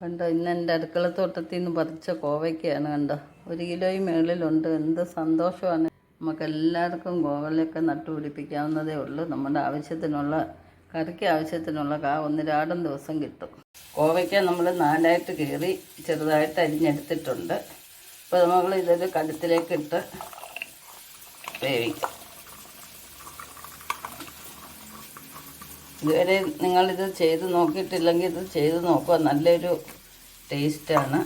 കണ്ടോ ഇന്ന് എന്റെ അടുക്കള തോട്ടത്തിൽ നിന്ന് പറിച്ച കോവയ്ക്കാണ് കണ്ടോ. ഒരു കിലോയും മേളിലുണ്ട്. എന്ത് സന്തോഷമാണ്. നമുക്ക് എല്ലാവർക്കും കോവലൊക്കെ നട്ടുപിടിപ്പിക്കാവുന്നതേ ഉള്ളൂ. നമ്മുടെ ആവശ്യത്തിനുള്ള കറിക്ക് ആവശ്യത്തിനുള്ള കാ ഒന്നിരാടം ദിവസം കിട്ടും. കോവയ്ക്ക നമ്മൾ നാലായിട്ട് കീറി ചെറുതായിട്ട് അരിഞ്ഞെടുത്തിട്ടുണ്ട്. അപ്പോൾ നമ്മൾ ഇതൊരു കടുത്തിലേക്ക് ഇട്ട് വേവിക്കാം. ഇതുവരെ നിങ്ങളിത് ചെയ്ത് നോക്കിയിട്ടില്ലെങ്കിൽ ഇത് ചെയ്ത് നോക്കുക. നല്ലൊരു ടേസ്റ്റാണ്.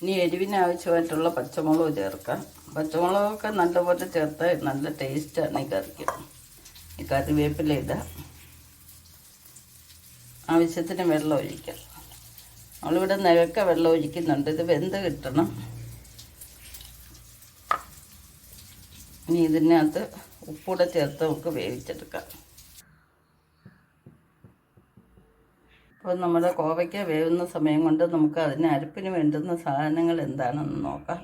ഇനി എരിവിന് ആവശ്യമായിട്ടുള്ള പച്ചമുളക് ചേർക്കാം. പച്ചമുളകൊക്കെ നല്ലപോലെ ചേർത്താൽ നല്ല ടേസ്റ്റാണ് ഈ കറിക്ക്. ഈ കറിവേപ്പില ഇടാം. ആവശ്യത്തിന് വെള്ളം ഒഴിക്കാം. നമ്മളിവിടെ നിരക്ക വെള്ളം ഒഴിക്കുന്നുണ്ട്. ഇത് വെന്ത് കിട്ടണം. ഇനി ഇതിനകത്ത് ഉപ്പൂടെ ചേർത്ത് നമുക്ക് വേവിച്ചെടുക്കാം. അപ്പോൾ നമ്മുടെ കോവയ്ക്ക വേവുന്ന സമയം കൊണ്ട് നമുക്ക് അതിന് അരപ്പിന് വേണ്ടുന്ന സാധനങ്ങൾ എന്താണെന്ന് നോക്കാം.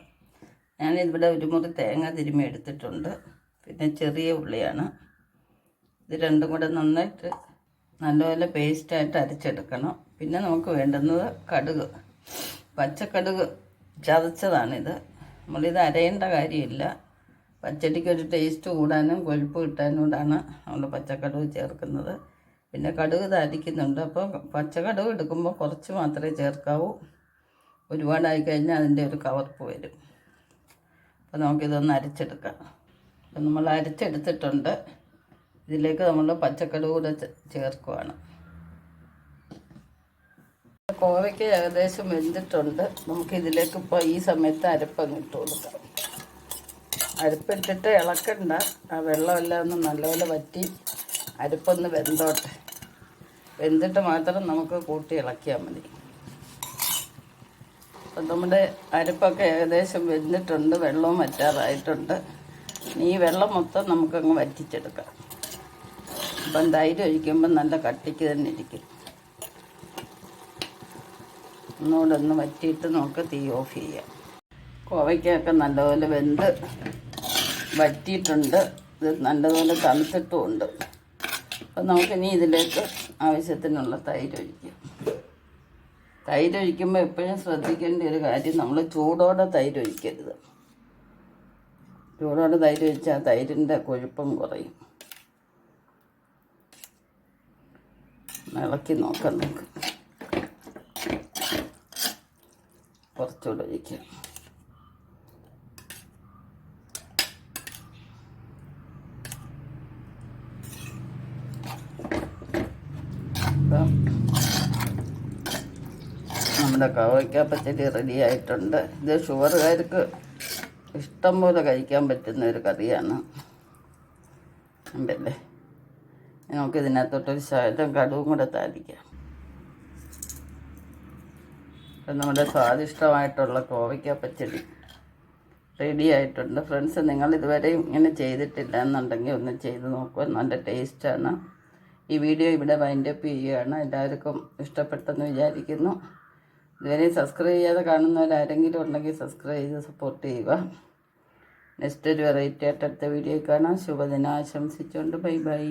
ഞാനിവിടെ ഒരു മുറി തേങ്ങ തിരുമ്മി എടുത്തിട്ടുണ്ട്. പിന്നെ ചെറിയ ഉള്ളിയാണ്. ഇത് രണ്ടും കൂടെ നന്നായിട്ട് നല്ലപോലെ പേസ്റ്റായിട്ട് അരച്ചെടുക്കണം. പിന്നെ നമുക്ക് വേണ്ടുന്നത് കടുക്. പച്ചക്കടുക് ചതച്ചതാണിത്. നമ്മളിത് അരയേണ്ട കാര്യമില്ല. പച്ചടിക്കൊരു ടേസ്റ്റ് കൂടാനും കൊഴുപ്പ് കിട്ടാനും കൂടാണ് നമ്മൾ പച്ചക്കടുക് ചേർക്കുന്നത്. പിന്നെ കടുക് താരിക്കുന്നുണ്ട് അപ്പോൾ പച്ചക്കടുക് എടുക്കുമ്പോൾ കുറച്ച് മാത്രമേ ചേർക്കാവൂ. ഒരുപാടായി കഴിഞ്ഞാൽ അതിന്റെ ഒരു കവർപ്പ് വരും. അപ്പോൾ നമുക്കിതൊന്ന് അരച്ചെടുക്കാം. അപ്പം നമ്മൾ അരച്ചെടുത്തിട്ടുണ്ട്. ഇതിലേക്ക് നമ്മൾ പച്ചക്കടുക് കൂടെ ചേർക്കുവാണ്. കോവയ്ക്ക് ഏകദേശം വെന്തിട്ടുണ്ട്. നമുക്കിതിലേക്ക് ഇപ്പോൾ ഈ സമയത്ത് അരപ്പങ്ങ് ഇട്ട് കൊടുക്കാം. അരപ്പിട്ടിട്ട് ഇളക്കണ്ട. ആ വെള്ളമെല്ലാം ഒന്ന് നല്ലപോലെ വറ്റി അരപ്പൊന്ന് വെന്തോട്ടെ. വെന്തിട്ട് മാത്രം നമുക്ക് കൂട്ടി ഇളക്കിയാൽ മതി. അപ്പം നമ്മുടെ അരിപ്പൊക്കെ ഏകദേശം വെന്തിട്ടുണ്ട് വെള്ളവും വറ്റാറായിട്ടുണ്ട്. ഈ വെള്ളം മൊത്തം നമുക്കങ്ങ് വറ്റിച്ചെടുക്കാം. അപ്പം തൈര് ഒഴിക്കുമ്പോൾ നല്ല കട്ടിക്ക് തന്നെ ഇരിക്കും. ഒന്നുകൂടെ ഒന്ന് വറ്റിയിട്ട് നമുക്ക് തീ ഓഫ് ചെയ്യാം. കോവയ്ക്കൊക്കെ നല്ലപോലെ വെന്ത് വറ്റിയിട്ടുണ്ട്. ഇത് നല്ലപോലെ തണുത്തിട്ടുമുണ്ട് അപ്പം നമുക്കിനി ഇതിലേക്ക് ആവശ്യത്തിനുള്ള തൈര് തൈരൊഴിക്കുമ്പോൾ എപ്പോഴും ശ്രദ്ധിക്കേണ്ട ഒരു കാര്യം നമ്മൾ ചൂടോടെ തൈരൊഴിക്കരുത്. ചൂടോടെ തൈര് ഒഴിച്ചാൽ തൈരിന്റെ കൊഴുപ്പം കുറയും. ഇളക്കി നോക്കാം നമുക്ക്. കുറച്ചുകൂടെ ഒഴിക്കാം. അപ്പം നമ്മുടെ കവയ്ക്ക പച്ചടി റെഡി ആയിട്ടുണ്ട്. ഇത് ഷുഗറുകാർക്ക് ഇഷ്ടം പോലെ കഴിക്കാൻ പറ്റുന്ന ഒരു കറിയാണ്. ഉണ്ടല്ലേ? നമുക്ക് ഇതിനകത്തോട്ടൊരു ശകലം കടുവും കൂടെ അപ്പം നമ്മുടെ സ്വാദിഷ്ടമായിട്ടുള്ള കോവയ്ക്ക പച്ചടി റെഡി ആയിട്ടുണ്ട്. ഫ്രണ്ട്സ് നിങ്ങൾ ഇതുവരെ ഇങ്ങനെ ചെയ്തിട്ടില്ല എന്നുണ്ടെങ്കിൽ ഒന്ന് ചെയ്ത് നോക്കുക നല്ല ടേസ്റ്റാണ് ഈ വീഡിയോ ഇവിടെ വൈൻഡപ്പ് ചെയ്യുകയാണ്. എല്ലാവർക്കും ഇഷ്ടപ്പെട്ടെന്ന് വിചാരിക്കുന്നു. ഇതുവരെ സബ്സ്ക്രൈബ് ചെയ്യാതെ കാണുന്നവരാരെങ്കിലും ഉണ്ടെങ്കിൽ സബ്സ്ക്രൈബ് ചെയ്ത് സപ്പോർട്ട് ചെയ്യുക. നെക്സ്റ്റ് ഒരു വെറൈറ്റി ആയിട്ട് അടുത്ത വീഡിയോ കാണാം. ശുഭദിനം. ആശംസിച്ചുകൊണ്ട് ബൈ ബൈ